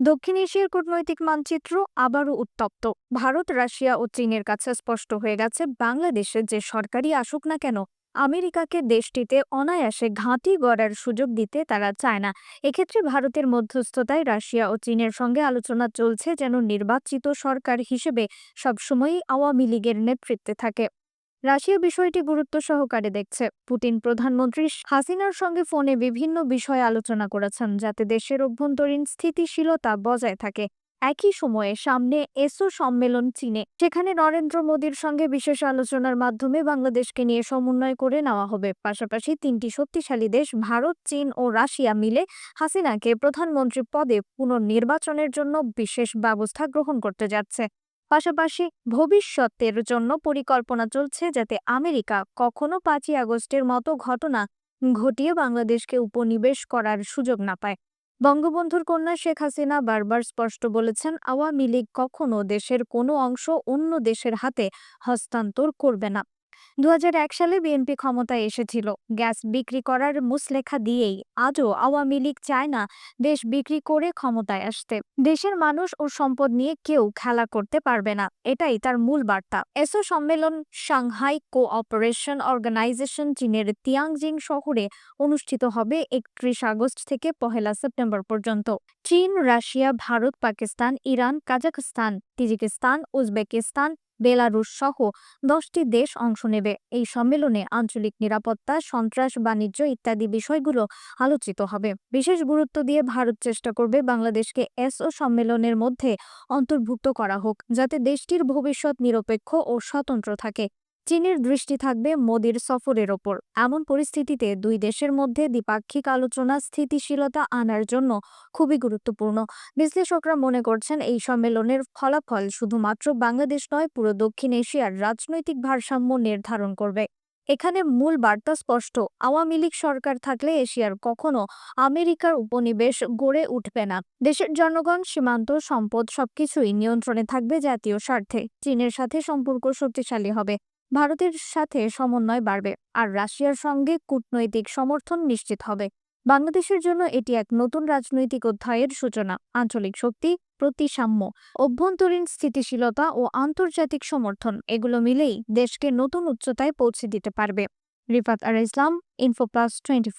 দক্ষিণ এশিয়ার কূটনৈতিক মানচিত্র আবারও উত্তপ্ত। ভারত, রাশিয়া ও চীনের কাছে স্পষ্ট হয়ে গেছে, বাংলাদেশে যে সরকারি আসুক না কেন, আমেরিকাকে দেশটিতে অনায়াসে ঘাঁটি গড়ার সুযোগ দিতে তারা চায় না। এক্ষেত্রে ভারতের মধ্যস্থতায় রাশিয়া ও চীনের সঙ্গে আলোচনা চলছে যেন নির্বাচিত সরকার হিসেবে সবসময়ই আওয়ামী লীগের নেতৃত্বে থাকে। রাশিয়া বিষয়টি গুরুত্ব সহকারে দেখছে। পুতিন প্রধানমন্ত্রী হাসিনার সঙ্গে ফোনে বিভিন্ন বিষয়ে আলোচনা করেছেন, যাতে দেশের অভ্যন্তরীণ স্থিতিশীলতা বজায় থাকে। একই সময়ে সামনে এসো সম্মেলন চীনে, সেখানে নরেন্দ্র মোদীর সঙ্গে বিশেষ আলোচনার মাধ্যমে বাংলাদেশকে নিয়ে সমন্বয় করে নেওয়া হবে। পাশাপাশি তিনটি শক্তিশালী দেশ, ভারত, চীন ও রাশিয়া মিলে হাসিনাকে প্রধানমন্ত্রী পদে পুনর্নির্বাচনের জন্য বিশেষ ব্যবস্থা গ্রহণ করতে যাচ্ছে। পাশাপাশি ভবিষ্যতের জন্য পরিকল্পনা চলছে যাতে আমেরিকা কখনো পাঁচই আগস্টের মতো ঘটনা ঘটিয়ে বাংলাদেশকে উপনিবেশ করার সুযোগ না পায়। বঙ্গবন্ধুর কন্যা শেখ হাসিনা বারবার স্পষ্ট বলেছেন, আওয়ামী লীগ কখনো দেশের কোনো অংশ অন্য দেশের হাতে হস্তান্তর করবে না। দু হাজার এক সালে বিএনপি ক্ষমতায় এসেছিল। গ্যাস বিক্রি করার মুসলেখা দিয়েই আজও আওয়ামী লীগ চায় না দেশ বিক্রি করে ক্ষমতায় আসতে। দেশের মানুষ ও সম্পদ নিয়ে কেউ খেলা করতে পারবে না, এটাই তার মূল বার্তা। এসো সম্মেলন, সাংহাই কোঅপারেশন অর্গানাইজেশন চীনের তিয়াংজিং শহরে অনুষ্ঠিত হবে একত্রিশ আগস্ট থেকে পহেলা সেপ্টেম্বর পর্যন্ত। চীন, Russia, Bharat, Pakistan, Iran, Kazakhstan, Tajikistan, Uzbekistan Belarus সহ দশটি দেশ অংশ নেবে। এই সম্মেলনে আঞ্চলিক নিরাপত্তা, সন্ত্রাস, বাণিজ্য ইত্যাদি বিষয়গুলো আলোচিত হবে। বিশেষ গুরুত্ব দিয়ে ভারত চেষ্টা করবে বাংলাদেশকে এসও সম্মেলনের মধ্যে অন্তর্ভুক্ত করা হোক, যাতে দেশটির ভবিষ্যৎ নিরপেক্ষ ও স্বতন্ত্র থাকে। চীনের দৃষ্টি থাকবে মোদির সফরের ওপর। এমন পরিস্থিতিতে দুই দেশের মধ্যে দ্বিপাক্ষিক আলোচনা স্থিতিশীলতা আনার জন্য খুবই গুরুত্বপূর্ণ। বিশ্লেষকরা মনে করছেন এই সম্মেলনের ফলাফল শুধুমাত্র বাংলাদেশ নয়, পুরো দক্ষিণ এশিয়ার রাজনৈতিক ভারসাম্য নির্ধারণ করবে। এখানে মূল বার্তা স্পষ্ট, আওয়ামী লীগ সরকার থাকলে এশিয়ার কখনো আমেরিকার উপনিবেশ গড়ে উঠবে না। দেশের জনগণ, সীমান্ত সম্পদ সবকিছুই নিয়ন্ত্রণে থাকবে জাতীয় স্বার্থে। চীনের সাথে সম্পর্ক শক্তিশালী হবে। ভারতের সাথে সমন্বয় বাড়বে আর রাশিয়ার সঙ্গে কূটনৈতিক সমর্থন নিশ্চিত হবে। বাংলাদেশের জন্য এটি এক নতুন রাজনৈতিক অধ্যায়ের সূচনা। আঞ্চলিক শক্তি, প্রতিসাম্য, অভ্যন্তরীণ স্থিতিশীলতা ও আন্তর্জাতিক সমর্থন, এগুলো মিলেই দেশকে নতুন উচ্চতায় পৌঁছে দিতে পারবে। রিফাত আর ইসলাম ইনফোপ্লাস টোয়েন্টি